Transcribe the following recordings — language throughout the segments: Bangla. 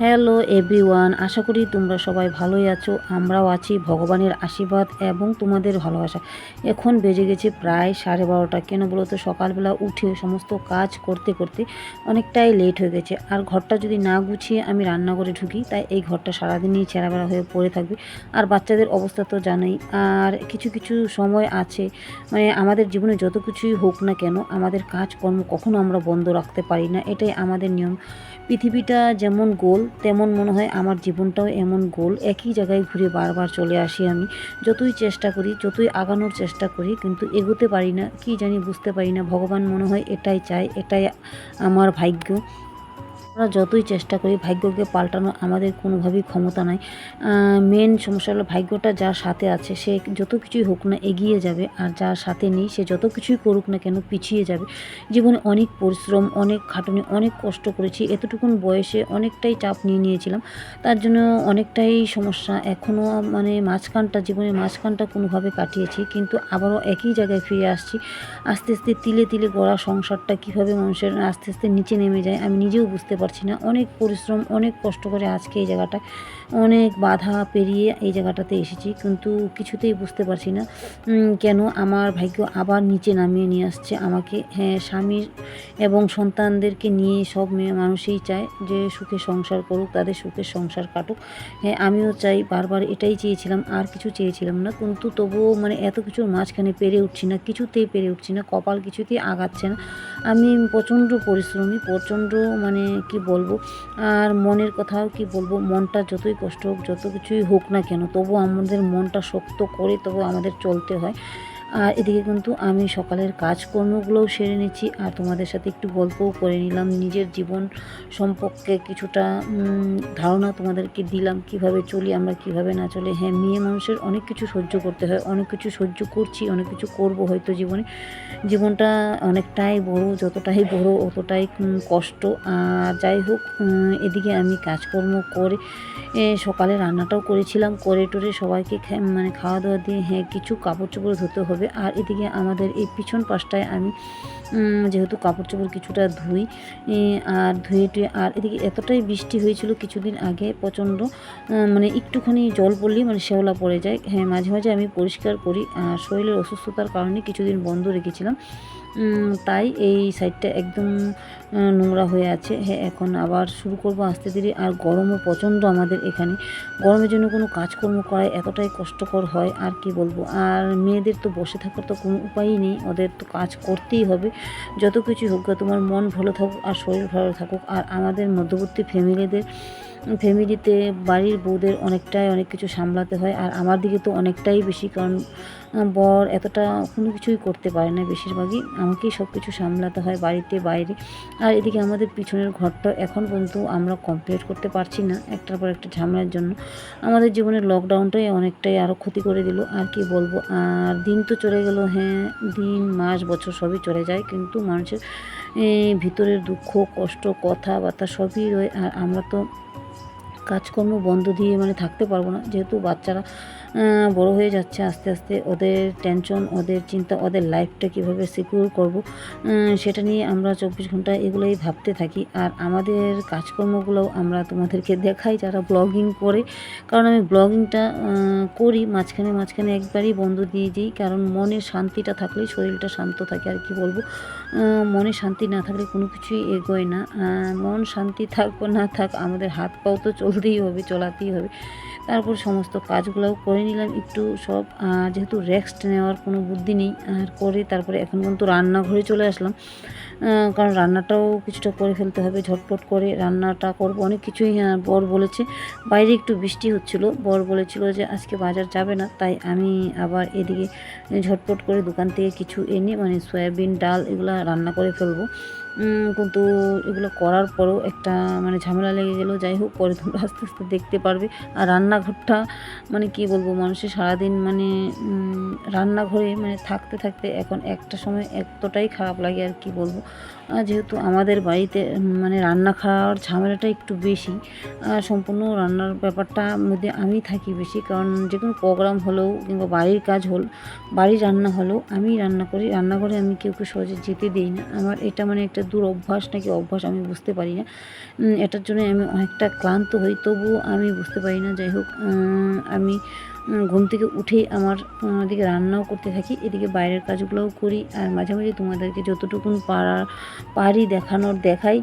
হ্যালো এভরিওয়ান, আশা করি তোমরা সবাই ভালোই আছো, আমরাও আছি ভগবানের আশীর্বাদ এবং তোমাদের ভালোবাসা। এখন বেজে গেছে প্রায় সাড়ে বারোটা। কেন বলো তো, সকালবেলা উঠে সমস্ত কাজ করতে করতে অনেকটাই লেট হয়ে গেছে। আর ঘরটা যদি না গুছিয়ে আমি রান্নাঘরে ঢুকি, তাই এই ঘরটা সারাদিনই ছেঁড়াবেড়া হয়ে পড়ে থাকবে। আর বাচ্চাদের অবস্থা তো জানাই। আর কিছু কিছু সময় আছে মানে আমাদের জীবনে যত কিছুই হোক না কেন, আমাদের কাজকর্ম কখনো আমরা বন্ধ রাখতে পারি না। এটাই আমাদের নিয়ম। পৃথিবীটা যেমন গোল তেমন মনে হয় আমার জীবনটাও এমন গোল। একই জায়গায় ঘুরে বারবার চলে আসি আমি। যতই চেষ্টা করি, যতই আগানোর চেষ্টা করি, কিন্তু এগোতে পারি না। কি জানি বুঝতে পারি না। ভগবান মনে হয় এটাই চায়, এটাই আমার ভাগ্য। আমরা যতই চেষ্টা করি ভাগ্যকে পাল্টানো আমাদের কোনোভাবেই ক্ষমতা নাই। মেন সমস্যা হলো ভাগ্যটা যার সাথে আছে, সে যত কিছুই হোক না এগিয়ে যাবে, আর যার সাথে নেই, সে যত কিছুই করুক না কেন পিছিয়ে যাবে। জীবনে অনেক পরিশ্রম, অনেক খাটুনি, অনেক কষ্ট করেছি, এতটুকুন বয়সে অনেকটাই চাপ নিয়ে নিয়েছিলাম। তার জন্য অনেকটাই সমস্যা। এখনও মানে মাঝখানটা, জীবনের মাঝখানটা কোনোভাবে কাটিয়েছি, কিন্তু আবারও একই জায়গায় ফিরে আসছি। আস্তে আস্তে তিলে তিলে গড়া সংসারটা কীভাবে মানুষের আস্তে আস্তে নিচে নেমে যায়, আমি নিজেও বুঝতে পারছি না। অনেক পরিশ্রম, অনেক কষ্ট করে আজকে এই জায়গাটা, অনেক বাধা পেরিয়ে এই জায়গাটাতে এসেছি। কিন্তু কিছুতেই বুঝতে পারছি না কেন আমার ভাগ্য আবার নিচে নামিয়ে নিয়ে আসছে আমাকে। হ্যাঁ স্বামীর এবং সন্তানদেরকে নিয়ে সব মেয়ে মানুষই চায় যে সুখে সংসার করুক, তাদের সুখের সংসার কাটুক। হ্যাঁ আমিও চাই, বারবার এটাই চেয়েছিলাম, আর কিছু চেয়েছিলাম না। কিন্তু তবুও মানে এত কিছুর মাঝখানে পেরে উঠছি না, কিছুতেই পেরে উঠছি না, কপাল কিছুতেই আগাচ্ছে না। আমি প্রচণ্ড পরিশ্রমী, প্রচণ্ড মানে কি বলব? আর মনের কথাও কি বলব? মনটা যতই কষ্ট হোক, যত কিছুই হোক না কেন, তবু আমাদের মনটা শক্ত করে তবু আমাদের চলতে হয়। আর এদিকে কিন্তু আমি সকালের কাজকর্মগুলোও সেরে নিচ্ছি, আর তোমাদের সাথে একটু গল্পও করে নিলাম, নিজের জীবন সম্পর্কে কিছুটা ধারণা তোমাদেরকে দিলাম, কীভাবে চলি, আমরা কীভাবে না চলে। হ্যাঁ মেয়ে মানুষের অনেক কিছু সহ্য করতে হয়, অনেক কিছু সহ্য করছি, অনেক কিছু করব হয়তো জীবনে। জীবনটা অনেকটাই বড়, যতটাই বড় অতটাই কষ্ট। আর যাই হোক এদিকে আমি কাজকর্ম করে সকালে রান্নাটাও করেছিলাম, করে টোরে সবাইকে মানে খাওয়া দাওয়া দিয়ে হ্যাঁ কিছু কাপড় চোপড় ধুতে হবে আর এদিকে আমাদের এই পিছন পাশটায় আমি যেহেতু কাপড় চোপড় কিছুটা ধুই আর ধুয়ে টুয়ে, আর এদিকে এতটাই বৃষ্টি হয়েছিল কিছুদিন আগে প্রচণ্ড মানে একটুখানি জল পড়লেই মানে শেওলা পড়ে যায়। হ্যাঁ মাঝে মাঝে আমি পরিষ্কার করি আর শরীরের অসুস্থতার কারণে কিছুদিন বন্ধ রেখেছিলাম। তাই এই সাইডটা একদম নোংরা হয়ে আছে। হ্যাঁ এখন আবার শুরু করব আস্তে ধীরে, আর গরমও প্রচণ্ড আমাদের এখানে। গরমের জন্য কোনো কাজকর্ম করায় এতটাই কষ্টকর হয়, আর কি বলব? আর মেয়েদের তো বসে থাকার তো কোনো উপায়ই নেই, ওদের তো কাজ করতেই হবে। যত কিছু হোক তোমার মন ভালো থাকুক আর শরীর ভালো থাকুক। আর আমাদের মধ্যবর্তী ফ্যামিলিদের, ফ্যামিলিতে বাড়ির বউদের অনেকটাই অনেক কিছু সামলাতে হয়। আর আমার দিকে তো অনেকটাই বেশি কারণ বর এতটা কোনো কিছুই করতে পারে না বেশিরভাগই। আমাকেই সব কিছু সামলাতে হয় বাড়িতে বাইরে। আর এদিকে আমাদের পিছনের ঘরটা এখন পর্যন্ত আমরা কমপ্লিট করতে পারছি না একটার পর একটা ঝামেলার জন্য। আমাদের জীবনের লকডাউনটাই অনেকটাই আরও ক্ষতি করে দিল। আর কি বলব? আর দিন তো চলে গেল হ্যাঁ দিন, মাস, বছর সবই চলে যায়। কিন্তু মানুষের ভিতরের দুঃখ, কষ্ট, কথাবার্তা সবই রয়ে আর আমরা তো কাজকর্ম বন্ধ দিয়ে মানে থাকতে পারব না। যেহেতু বাচ্চারা বড় হয়ে যাচ্ছে আস্তে আস্তে। ওদের টেনশন ওদের চিন্তা, ওদের লাইফটা কীভাবে সিকিউর করব সেটা নিয়ে আমরা চব্বিশ ঘণ্টা এগুলোই ভাবতে থাকি। আর আমাদের কাজকর্মগুলোও আমরা তোমাদেরকে দেখাই যারা ব্লগিং করে। কারণ আমি ব্লগিংটা করি, মাঝখানে মাঝখানে একবারই বন্ধ দিয়ে দিই। কারণ মনের শান্তিটা থাকলেই শরীরটা শান্ত থাকে, আর কি বলব? মনে শান্তি না থাকলে কোনো কিছুই এগোয় না। মন শান্তি থাক না থাক, আমাদের হাত পাও তো চলতেই হবে, চলাতেই হবে। তারপর সমস্ত কাজগুলোও করে নিলাম একটু সব যেহেতু রেস্ট নেওয়ার কোনো বুদ্ধি নেই, আর করে তারপরে এখন কিন্তু রান্নাঘরে চলে আসলাম। কারণ রান্নাটাও কিছুটা করে ফেলতে হবে ঝটপট করে রান্নাটা করব। অনেক কিছুই হ্যাঁ, বর বলেছে। বাইরে একটু বৃষ্টি হচ্ছিল। বর বলেছিল যে আজকে বাজার যাবে না তাই আমি আবার এদিকে ঝটপট করে দোকান থেকে কিছু এনে মানে সয়াবিন ডাল এগুলো রান্না করে ফেলব। কিন্তু এগুলো করার পরেও একটা মানে ঝামেলা লেগে গেলো। যাই হোক পরে তোমরা আস্তে আস্তে দেখতে পারবে। আর রান্নাঘরটা মানে কি বলব মানুষের সারাদিন মানে রান্নাঘরে মানে থাকতে থাকতে এখন একটা সময় এতটাই খারাপ লাগে আর কি বলব। যেহেতু আমাদের বাড়িতে মানে রান্না খাওয়ার ঝামেলাটা একটু বেশি সম্পূর্ণ রান্নার ব্যাপারটা মধ্যে আমি থাকি বেশি, কারণ যে কোনো প্রোগ্রাম হলেও কিংবা বাড়ির কাজ হল, বাড়ির রান্না হলেও আমি রান্না করি, রান্নাঘরে আমি কেউ কেউ সহজে যেতে দিই না। আমার এটা মানে একটা দূর অভ্যাস নাকি অভ্যাস আমি বুঝতে পারি না। এটার জন্য আমি অনেকটা ক্লান্ত হই, তবুও আমি বুঝতে পারি না। যাই হোক আমি ঘুম থেকে উঠেই আমার দিকে রান্নাও করতে থাকি, এদিকে বাইরের কাজগুলোও করি, আর মাঝে মাঝে তোমাদেরকে যতটুকুন পারা, পারি দেখানোর দেখাই।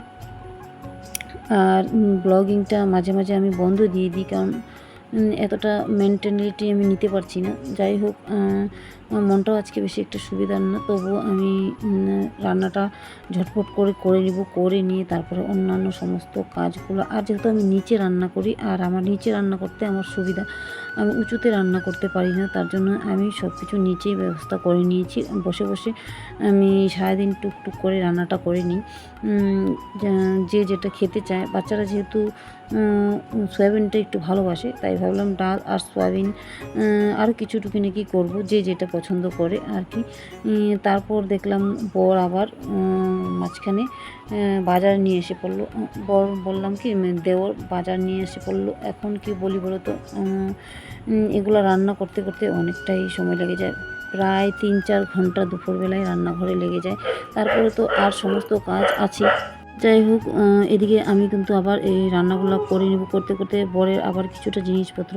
আর ব্লগিংটা মাঝে মাঝে আমি বন্ধ দিয়ে দিই, কারণ এতটা মেন্টালিটি আমি নিতে পারছি না। যাই হোক আমার মনটাও আজকে বেশি একটা সুবিধার না। তবুও আমি রান্নাটা ঝটপট করে করে নিব, করে নিয়ে তারপরে অন্যান্য সমস্ত কাজগুলো। আর যেহেতু আমি নিচে রান্না করি, আর আমার নিচে রান্না করতে আমার সুবিধা, আমি উঁচুতে রান্না করতে পারি না, তার জন্য আমি সব কিছু নিচেই ব্যবস্থা করে নিয়েছি। বসে বসে আমি সারাদিন টুকটুক করে রান্নাটা করে নিই। যা- যেটা খেতে চায়। বাচ্চারা যেহেতু সয়াবিনটা একটু ভালোবাসে, তাই ভাবলাম ডাল আর সয়াবিন আরও কিছু টুকিনাকি করব, যে যেটা পছন্দ করে আর কি। তারপর দেখলাম বর আবার মাঝখানে বাজার নিয়ে এসে পড়ল। বর বললাম কি দেওর বাজার নিয়ে এসে পড়ল। এখন কি বলি বলো তো এগুলো রান্না করতে করতে অনেকটাই সময় লেগে যায়। প্রায় তিন চার ঘণ্টা দুপুরবেলায় রান্নাঘরে লেগে যায়। তারপরে তো আর সমস্ত কাজ আছে। যাই হোক এদিকে আমি কিন্তু আবার এই রান্নাগুলো করে নেব। করতে করতে বরের আবার কিছুটা জিনিসপত্র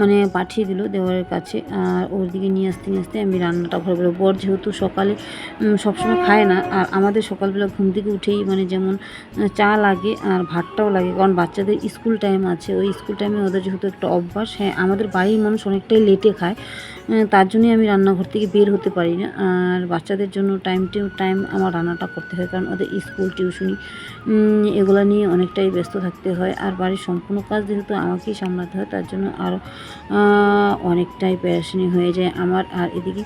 মানে পাঠিয়ে দিল দেওয়ারের কাছে। আর ওর দিকে নিয়ে আসতে নিয়ে আসতে আমি রান্নাটা ঘরে বেরো বর যেহেতু সকালে সবসময় খায় না, আর আমাদের সকালবেলা ঘুম থেকে উঠেই মানে যেমন চা লাগে আর ভাতটাও লাগে, কারণ বাচ্চাদের স্কুল টাইম আছে। ওই স্কুল টাইমে ওদের যেহেতু একটা অভ্যাস হ্যাঁ আমাদের বাড়ির মানুষ অনেকটাই লেটে খায়। তার জন্যই আমি রান্নাঘর থেকে বের হতে পারি না। আর বাচ্চাদের জন্য টাইম টু টাইম আমার রান্নাটা করতে হয়, কারণ ওদের স্কুল টিউশনি এগুলো নিয়ে অনেকটাই ব্যস্ত থাকতে হয়। আর বাড়ির সম্পূর্ণ কাজ যেহেতু আমাকেই সামলাতে হয়, তার জন্য আরও অনেকটাই প্যারাশানি হয়ে যায় আমার। আর এদিকে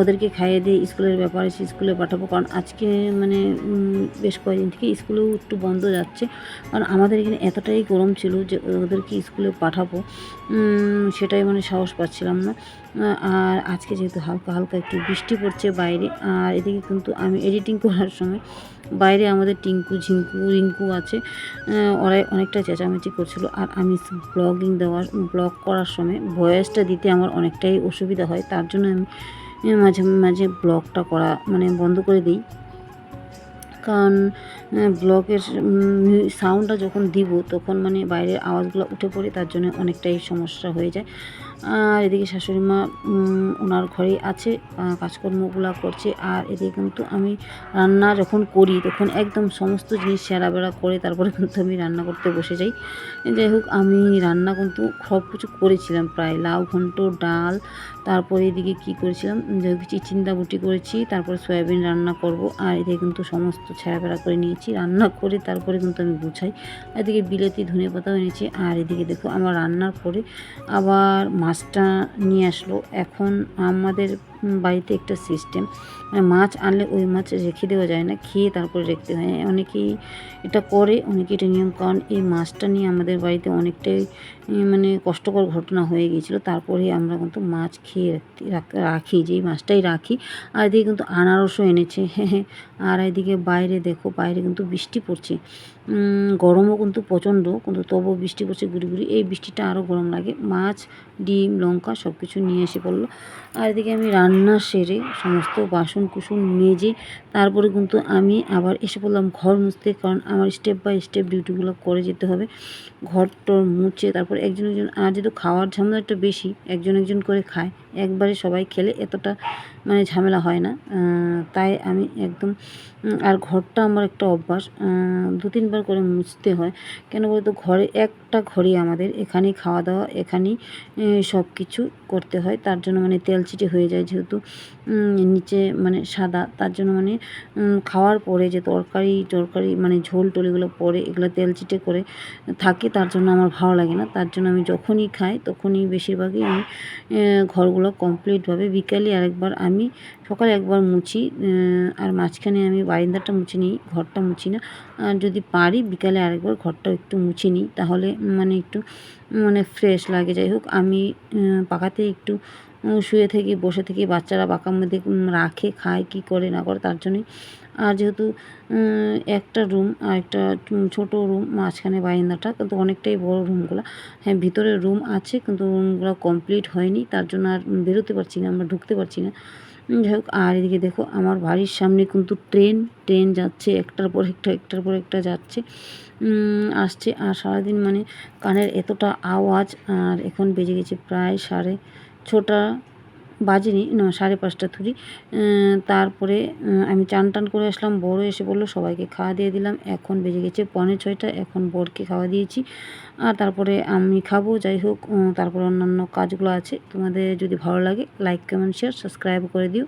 ওদেরকে খাইয়ে দিয়ে স্কুলের ব্যাপারে স্কুলে পাঠাবো, কারণ আজকে মানে বেশ কয়েকদিন থেকে স্কুলেও একটু বন্ধ যাচ্ছে। কারণ আমাদের এখানে এতটাই গরম ছিল যে ওদেরকে স্কুলে পাঠাবো সেটাই মানে সাহস পাচ্ছিলাম না। আর আজকে যেহেতু হালকা হালকা একটু বৃষ্টি পড়ছে বাইরে, আর এদিকে কিন্তু আমি এডিটিং করার সময় বাইরে আমাদের টিঙ্কু, ঝিঙ্কু, রিঙ্কু আছে ওরাই অনেকটা চেঁচামেচি করছিল। আর আমি ব্লগিং দেওয়ার ব্লগ করার সময় ভয়েসটা দিতে আমার অনেকটাই অসুবিধা হয়, তার জন্য আমি মাঝে মাঝে ব্লগটা করা মানে বন্ধ করে দিই। কারণ ব্লগের সাউন্ডটা যখন দিব তখন মানে বাইরের আওয়াজগুলো উঠে পড়ে, তার জন্য অনেকটাই সমস্যা হয়ে যায়। আর এদিকে শাশুড়ি মা ওনার ঘরেই আছে কাজকর্মগুলো করছে। আর এদিকে কিন্তু আমি রান্না যখন করি, তখন একদম সমস্ত জিনিস সেরা বেড়া করে তারপরে কিন্তু আমি রান্না করতে বসে যাই। যাই হোক, আমি রান্না কিন্তু সব কিছু করেছিলাম প্রায়। লাউ ঘন্ট, ডাল, তারপরে এদিকে কি করেছিলাম? যাই হোক চিচিন্দা বুটি করেছি, তারপরে সয়াবিন রান্না করব। আর এদিকে কিন্তু সমস্ত ছেঁড়াবেড়া করে নিয়েছি, রান্না করে তারপরে কিন্তু আমি গুছাই। এদিকে বিলেতি ধনে পাতাও এনেছি। আর এদিকে দেখো, আমার রান্নার পরে আবার মাছটা নিয়ে আসলো। এখন আমাদের বাড়িতে একটা সিস্টেম মানে মাছ আনলে ওই মাছ রেখে দেওয়া যায় না, খেয়ে তারপরে রাখতে হয়। অনেকেই এটা করে, অনেকে এটা নিয়ম, কারণ এই মাছটা নিয়ে আমাদের বাড়িতে অনেকটাই মানে কষ্টকর ঘটনা হয়ে গিয়েছিল। তারপরে আমরা কিন্তু মাছ খেয়ে রাখি, যেই মাছটাই রাখি। আর এদিকে কিন্তু আনারসও এনেছে। হ্যাঁ আর এদিকে বাইরে দেখো, বাইরে কিন্তু বৃষ্টি পড়ছে। গরমও কিন্তু প্রচণ্ড, কিন্তু তবুও বৃষ্টি পড়ছে গুড়ি গুড়ি। এই বৃষ্টিটা আরও গরম লাগে। মাছ, ডিম, লঙ্কা সব কিছু নিয়ে এসে পড়ল। আর এদিকে আমি রান্না সেরে সমস্ত বাসন কুসন মেজে তারপরে কিন্তু আমি আবার এসে পড়লাম ঘর মুছতে। কারণ আমার স্টেপ বাই স্টেপ ডিউটিগুলো করে যেতে হবে। ঘর টর মুছে তারপর একজন একজন আর যেহেতু খাওয়ার ঝামেলা একটু বেশি একজন একজন করে খায়। একবারে সবাই খেলে এতটা মানে ঝামেলা হয় না। তাই আমি একদম আর ঘরটা আমার একটা অভ্যাস দু তিনবার করে মুছতে হয়। কেন বলতো? ঘরে একটা ঘরই আমাদের এখানেই খাওয়া দাওয়া এখানেই সব কিছু করতে হয়। তার জন্য মানে তেল চিটে হয়ে যায় যেহেতু নিচে মানে সাদা। তার জন্য মানে খাওয়ার পরে যে তরকারি টরকারি মানে ঝোল টোল এগুলো পরে এগুলো তেল চিটে করে থাকে তার জন্য আমার ভালো লাগে না। তার জন্য আমি যখনই খাই তখনই বেশিরভাগই আমি আহ, ঘরগুলো কমপ্লিটভাবে বিকালে আরেকবার আমি সকালে একবার মুছি আর মাঝখানে আমি বারিন্দাটা মুছে নিই, ঘরটা মুছি না। আর যদি পারি বিকালে আরেকবার ঘরটা একটু মুছে নিই, তাহলে মানে একটু মানে ফ্রেশ লাগে। যাই হোক, আমি পাকাতে একটু শুয়ে থেকে, বসে থেকে বাচ্চারা বাঁকার মধ্যে রাখে, খায়, কি করে না করে, তার জন্যই আর যেহেতু একটা রুম আর একটা ছোট রুম মাঝখানে বারান্দাটা, কিন্তু অনেকটাই বড় রুমগুলো হ্যাঁ ভিতরে রুম আছে, কিন্তু রুমগুলো কমপ্লিট হয়নি, তার জন্য আর বেরোতে পারছি না, আমরা ঢুকতে পারছি না। যাই হোক, আর এদিকে দেখো, আমার বাড়ির সামনে কিন্তু ট্রেন ট্রেন যাচ্ছে, একটার পর একটা, একটার পর একটা যাচ্ছে আসছে। আর সারাদিন মানে কানের এতটা আওয়াজ, আর এখন বেজে গেছে প্রায় সাড়ে ছটা বাজেনি, না, সাড়ে পাঁচটা থুরি। তারপরে আমি চান টান করে আসলাম বড় এসে বলল, সবাইকে খাওয়া দিয়ে দিলাম, এখন বেজে গেছে পনেরো ছয়টা, এখন বরকে খাওয়া দিয়েছি। আর তারপরে আমি খাব, যাই হোক তারপরে অন্যান্য কাজগুলো আছে। তোমাদের যদি ভালো লাগে লাইক কমেন্ট শেয়ার সাবস্ক্রাইব করে দিও।